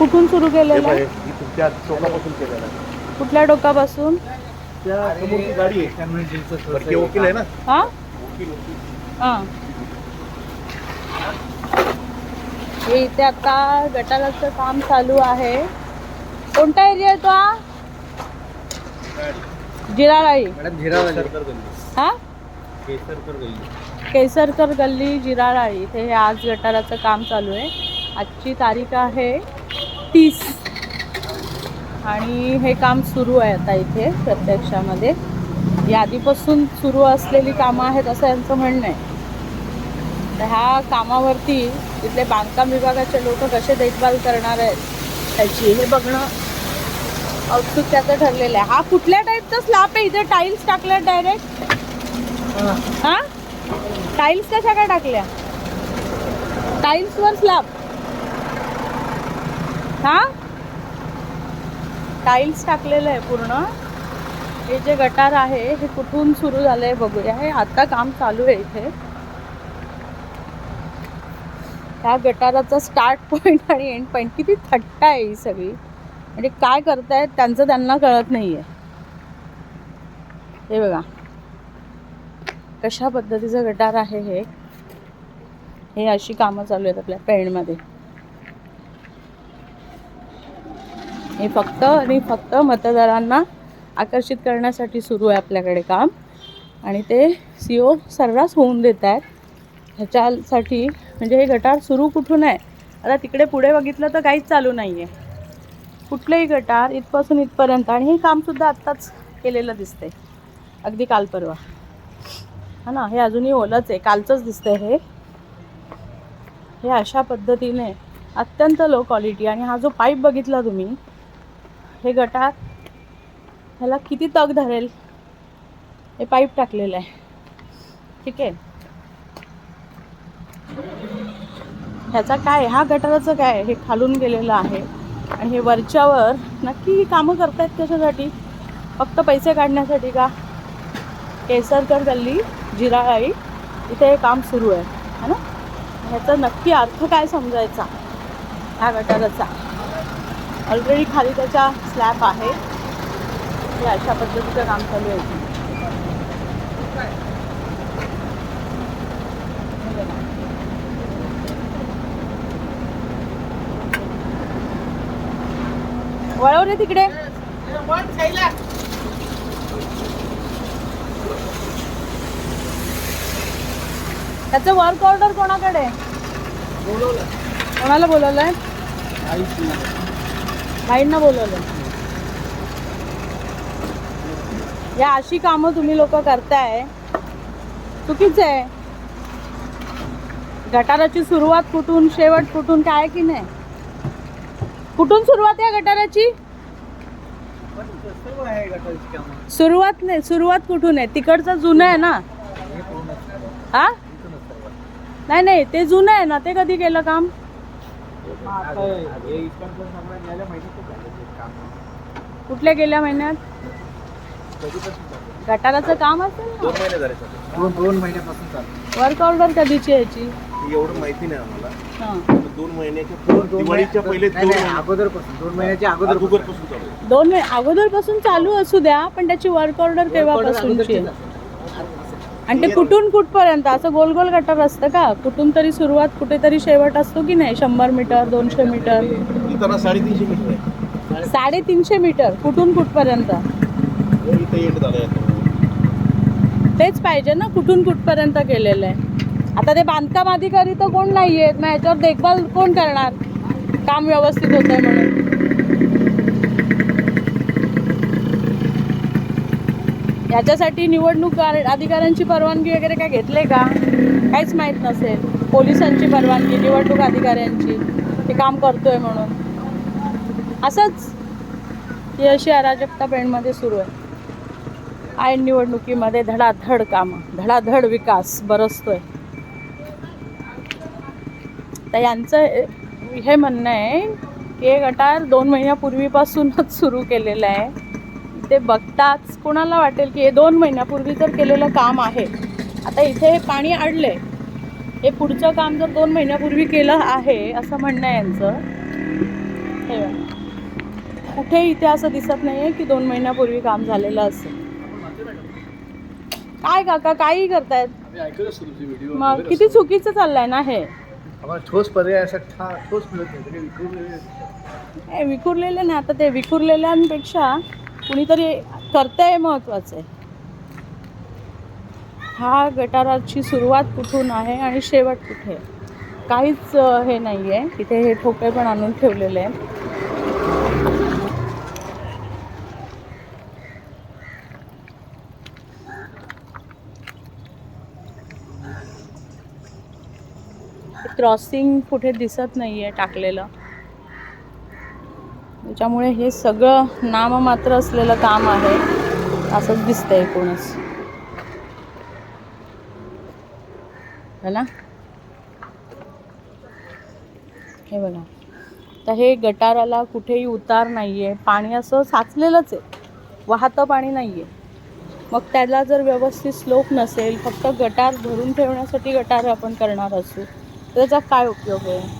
कुठून सुरू केलेलं आहे? तुमच्या चौकापासून केलेलं आहे. कुठल्या टोकापासून त्या समोरची गाडी आहे. बरं, ते वकील आहे ना? हा. हा. हे इथे आता गटाराचं काम चालू आहे. कोणता एरिया आहे तो हा? जिराळाई. हा? केसरकर गल्ली. केसरकर गल्ली जिराळाई. इथे हे आज गटाराचं काम चालू आहे. आजची तारीख आहे तीस. आणि हे काम सुरू आहे आता इथे प्रत्यक्षामध्ये. यादीपासून सुरू असलेली कामं आहेत असं यांचं म्हणणं आहे. तर ह्या कामावरती इथले बांधकाम विभागाचे लोक कसे देखभाल करणार आहेत त्याची हे बघणं औत्सुक्याचं ठरलेलं आहे. हा कुठल्या टाईपचा स्लॅब आहे? इथे टाईल्स टाकल्या डायरेक्ट हा. टाईल्स कशा काय टाकल्या? टाईल्सवर स्लॅब हा? टाईल्स टाकलेलं आहे पूर्ण. हे जे गटार आहे हे कुठून सुरू झालं आहे बघूया. हे आता काम चालू आहे इथे. ह्या गटाराचा स्टार्ट पॉईंट आणि एंड पॉईंट किती थट्टा आहे ही सगळी. म्हणजे काय करतायत त्यांचं त्यांना कळत नाही आहे हे बघा. कशा पद्धतीचं गटार आहे हे? हे अशी कामं चालू आहेत आपल्या पेणमध्ये हे फक्त आणि फक्त मतदारांना आकर्षित करण्यासाठी सुरू आहे आपल्याकडे काम. आणि ते सी ओ सर्रास होऊन देत आहेत. ह्याच्यासाठी म्हणजे हे गटार सुरू कुठून आहे? आता तिकडे पुढे बघितलं तर काहीच चालू नाही आहे कुठलेही गटार इथपासून इथपर्यंत आणि हे कामसुद्धा आत्ताच केलेलं दिसतंय. अगदी काल परवा. हा ना हे अजूनही ओलंच आहे. कालचंच दिसतंय हे. हे अशा पद्धतीने अत्यंत लो क्वालिटी आणि हा जो पाईप बघितला तुम्ही हे गटार ह्याला किती तग धरेल? हे पाईप टाकलेलं आहे. ठीक आहे. ह्याचा काय हा गटाराचं काय? हे खालून गेलेलं आहे. आणि हे वरच्यावर नक्की ही कामं करतायत कशासाठी? फक्त पैसे काढण्यासाठी का? केसरकर गल्ली जिराळाई इथे हे काम सुरू आहे. है ना? ह्याचा नक्की अर्थ काय समजायचा? ह्या गटाराचा. ऑलरेडी खाली त्याचा स्लॅब आहे हे अशा पद्धतीचं काम चालू आहे इथे. बघा. वळव रे तिकडे त्याचं वर्क ऑर्डर कोणाकडे? कोणाला बोलवलंय बाईंना बोलवलं. या अशी कामं तुम्ही लोक करताय. चुकीचं आहे. गटाराची सुरुवात कुठून शेवट कुठून काय की नाही? कुठून सुरुवात आहे गटाराची? सुरुवात नाही सुरुवात कुठून आहे? तिकडचं जुनं आहे ना? हा? नाही नाही ते जुनं आहे ना ते कधी केलं काम? कुठल्या गेल्या महिन्यात? गटाराचं काम असेल दोन महिने झाले सर दोन दोन महिन्यापासून चालू वर्क ऑर्डर कधीची याची? एवढं माहिती नाही आम्हाला. हां. दोन महिन्याच्या पूर्वी दिवाळीच्या पहिले दोन अगोदरपासून महिन्याच्या अगोदर अगोदरपासून. चालू. दोन अगोदरपासून चालू असू द्या पण त्याची वर्क ऑर्डर तेव्हापासूनची आहे? आणि ते कुठून कुठपर्यंत? असं गोल गोल गटार असतं का? कुठून तरी सुरुवात कुठेतरी शेवट असतो की नाही? शंभर मीटर दोनशे मीटर? इथं साडेतीनशे मीटर आहे. साडेतीनशे मीटर. कुठून कुठपर्यंत? इथं. तेच पाहिजे ना कुठून कुठपर्यंत केलेलं आहे. आता ते बांधकाम अधिकारी तर कोण नाही आहेत मग याच्यावर देखभाल कोण करणार? काम व्यवस्थित होत आहे म्हणून. याच्यासाठी निवडणूक आर- अधिकाऱ्यांची परवानगी वगैरे काय घेतले का? काहीच माहीत नसेल. पोलिसांची परवानगी निवडणूक अधिकाऱ्यांची. हे काम करतोय म्हणून. असंच ही अशी अराजकता पेणमध्ये सुरू आहे. ऐन निवडणुकीमध्ये धडाधड कामं धडाधड विकास बरसतोय. तर यांचं हे- हे म्हणणं आहे की हे गटार दोन महिन्यापूर्वीपासूनच सुरू केलेलं आहे. ते बघताच कोणाला वाटेल की हे दोन महिन्यापूर्वी जर केलेलं काम आहे आता इथे हे पाणी अडलंय हे पुढचं काम जर दोन महिन्यापूर्वी केलं आहे असं म्हणणं आहे यांचं. हे. कुठे इथे असं दिसत नाहीये की दोन महिन्यापूर्वी काम झालेलं असेल. काय काका काही करतायत? मग किती चुकीचं चाललंय ना हे? ठोस पर्याय ठोस मिळत नाही विखुरलेले हे विखुरलेले नाही आता ते विखुरलेल्यांपेक्षा कुणीतरी करतंय महत्वाचं आहे. हा गटाराची सुरुवात कुठून आहे आणि शेवट कुठे? काहीच हे नाही आहे तिथे हे ठोके पण आणून ठेवलेले आहे क्रॉसिंग कुठे दिसत नाही आहे टाकलेलं. त्याच्यामुळे हे सगळं नाममात्र असलेलं काम आहे. असंच दिसतंय एकूणच. है ना हे बघा. तर हे गटाराला कुठेही उतार नाही आहे पाणी असं साचलेलंच आहे. वाहतं पाणी नाही आहे मग त्याला जर व्यवस्थित स्लोप नसेल फक्त गटार भरून ठेवण्यासाठी गटार आपण करणार असू त्याचा काय उपयोग आहे?